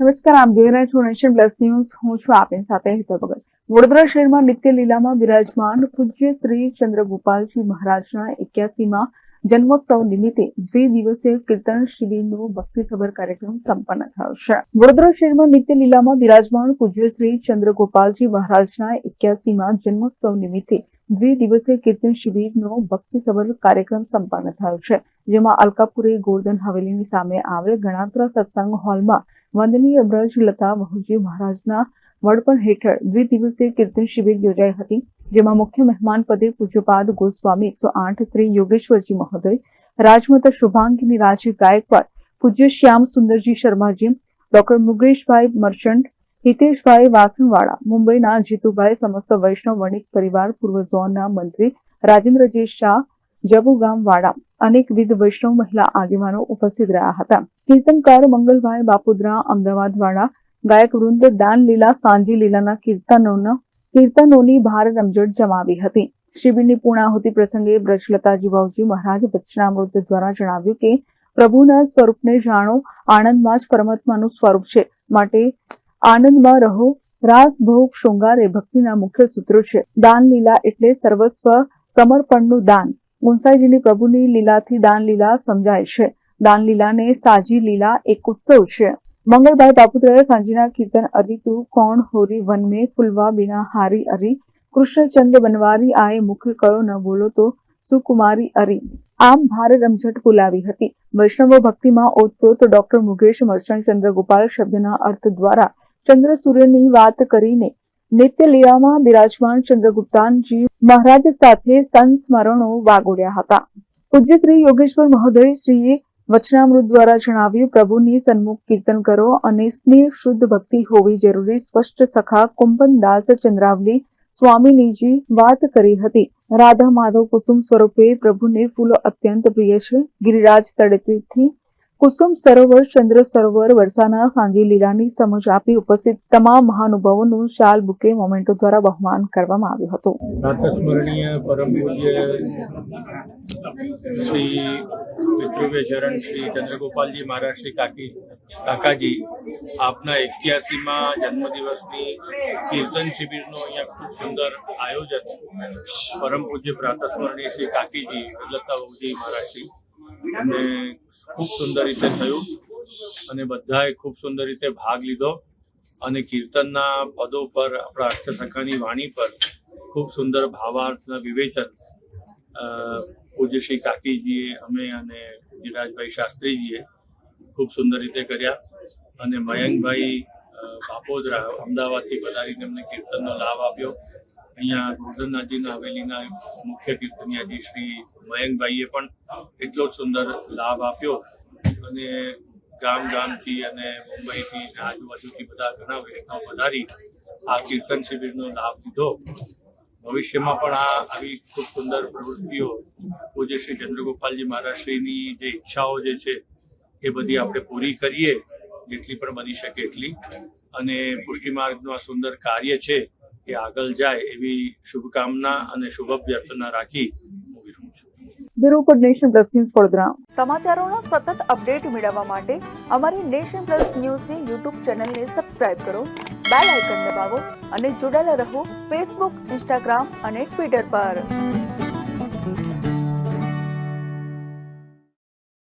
નમસ્કાર, આપ જોઈ રહ્યા છો નેશન પ્લસ ન્યૂઝ. હું છું આપની સાથે હેતલ ભગત. વડોદરા શહેરમાં નિત્ય લીલામાં બિરાજમાન પૂજ્ય શ્રી ચંદ્રગોપાલજી મહારાજના એક્યાસીમાં જન્મોત્સવ નિમિત્તે દ્વિ દિવસીય કીર્તન શિબિરનો ભક્તિસભર કાર્યક્રમ સંપન્ન થયો છે. વડોદરા શહેરમાં નિત્ય લીલામાં બિરાજમાન પૂજ્ય શ્રી ચંદ્રગોપાલજી મહારાજના એક્યાસીમાં જન્મોત્સવ નિમિત્તે દ્વિ દિવસીય કીર્તન શિબિરનો ભક્તિસભર કાર્યક્રમ સંપન્ન થયો છે. જેમાં અલકાપુરી, ગોર્ધન હવેલીની સામે આવેલ ગણાત્રા સત્સંગ હોલમાં વંદનીય બ્રજ લતા મહુજી મહારાજના વડપણ હેઠળ દ્વિદિવસીય કીર્તન શિબિર યોજાઈ હતી, જેમાં મુખ્ય મહેમાન પદે પૂજ્યપાદ ગોસ્વામી એકસો આઠ શ્રી યોગેશ્વરજી મહોદય, રાજમાતા શુભાંગીની રાજી ગાયકવાડ પૂજ્ય શ્યામ સુંદરજી શર્માજી, ડોક્ટર મુગેશભાઈ મર્ચન્ટ, હિતેશભાઈ વાસણવાળા, મુંબઈના જીતુભાઈ સમસ્ત વૈષ્ણવ વણિક પરિવાર પૂર્વ ઝોનના મંત્રી રાજેન્દ્રજી શાહ જબુગામ વાડા અનેકવિધ વૈષ્ણવ મહિલા આગેવાનો ઉપસ્થિત રહ્યા હતા. કીર્તનકાર મંગલભાઈ બાપુદ્રા અમદાવાદ વાળા ગાયક વૃંદ દાન લીલા સાંજી લીલાના કીર્તનોના કીર્તનોની ભાર રમઝટ જમાવી હતી. શિબિરની પૂર્ણાહુતિ પ્રસંગે બ્રજલતાજી બાવજી મહારાજ વચનામૃત દ્વારા જણાવ્યું કે, પ્રભુના સ્વરૂપને જાણો, આનંદમાં જ પરમાત્માનું સ્વરૂપ છે. માટે આનંદમાં રહો, રાસ, ભોગ, શૃંગાર એ ભક્તિના મુખ્ય સૂત્રો છે. દાન લીલા એટલે સર્વસ્વ સમર્પણનું દાન. ગુંસાઈજીની પ્રભુની લીલાથી દાન લીલા સમજાય છે. દાન લીલાને સાજી લીલા એક ઉત્સવ છે. મંગળભાઈ બાપુત્રએ સાંજીના કીર્તન અરી તું કોણ હોરી વનમે ફુલવા બિના હારી અરી. કૃષ્ણચંદ્ર બનવારી આએ મુખ કયો ન બોલો તો સુકુમારી અરી. આમ ભારે રમઝટ બોલાવી હતી. વૈષ્ણવ ભક્તિમાં ઓતપ્રોત ડોક્ટર મુકેશ મર્ચન્ટ ચંદ્રગોપાલ શબ્દના અર્થ દ્વારા ચંદ્ર સૂર્યની વાત કરીને નિત્ય બિરાજમાન ચંદ્રગુપ્તાનજી મહારાજ સાથે સંસ્મરણો વાગોડ્યા હતા. પૂજ્ય શ્રી યોગેશ્વર મહોદય વચનામૃત દ્વારા જણાવ્યું, પ્રભુની સન્મુખ કીર્તન કરો અને સ્નેહ શુદ્ધ ભક્તિ હોવી જરૂરી સ્પષ્ટ સખા કુંભનદાસ ચંદ્રાવલી સ્વામીનીજી વાત કરી હતી. રાધા માધવ કુસુમ સ્વરૂપે પ્રભુને ફૂલો અત્યંત પ્રિય છે. ગિરિરાજ તળેટીથી કુસુમ સરોવર, ચંદ્ર સરોવર, વરસાના સાંજી લીલાની સમજ આપી ઉપસ્થિત તમામ મહાનુભાવોનું શાલ બુકે મોમેન્ટો દ્વારા બહુમાન કરવામાં આવ્યું હતું. પ્રાતસ્મરણીય પરમ પૂજ્ય શ્રી પિતૃવ્ય શ્રી ચંદ્રગોપાલજી મહારાજ, શ્રી કાકી, કાકાજી, આપના એક્યાસીમાં જન્મદિવસની કીર્તન શિબિરનું અહીંયા ખૂબ સુંદર આયોજન. પરમ પૂજ્ય પ્રાતસ્મરણીય શ્રી કાકીજી લતા મહારાજ શ્રી અને ખૂબ સુંદર રીતે થયું. અને બધાએ ખૂબ સુંદર રીતે ભાગ લીધો. અને કીર્તનના પદો પર આપણા અષ્ટસખાની વાણી પર ખૂબ સુંદર ભાવાર્થના વિવેચન પૂજ્ય શ્રી કાકીજીએ અમે અને ધીરાજભાઈ શાસ્ત્રીજીએ ખૂબ સુંદર રીતે કર્યા. અને મયંકભાઈ બાપોદરા અમદાવાદથી પધારીને અમને કીર્તનનો લાભ આપ્યો. અહીંયા ગોરધનનાથજીના હવેલીના મુખ્ય કીર્તનિયાજી શ્રી મયંકભાઈએ પણ એટલો સુંદર લાભ આપ્યો અને ગામ ગામથી અને મુંબઈથી અને આજુબાજુથી બધા ઘણા વૈષ્ણવ વધારી આ કીર્તન શિબિરનો લાભ લીધો. ભવિષ્યમાં પણ આ આવી ખૂબ સુંદર પ્રવૃત્તિઓ પૂજ્ય શ્રી ચંદ્રગોપાલજી મહારાજશ્રીની જે ઈચ્છાઓ જે છે એ બધી આપણે પૂરી કરીએ, જેટલી પણ બની શકે એટલી. અને પુષ્ટિ માર્ગનું આ સુંદર કાર્ય છે એ આગળ જાય એવી શુભકામના અને શુભ અભ્યર્થના રાખી હું વિરમું છું. Bureau nation plus news Vadodara સમાચારોનો સતત અપડેટ મેળવવા માટે અમારી નેશન પ્લસ ન્યૂઝની યુટ્યુબ ચેનલને સબસ્ક્રાઇબ કરો બેલ આઇકન દબાવો અને જોડાયેલા રહો ફેસબુક ઇન્સ્ટાગ્રામ અને ટ્વિટર પર.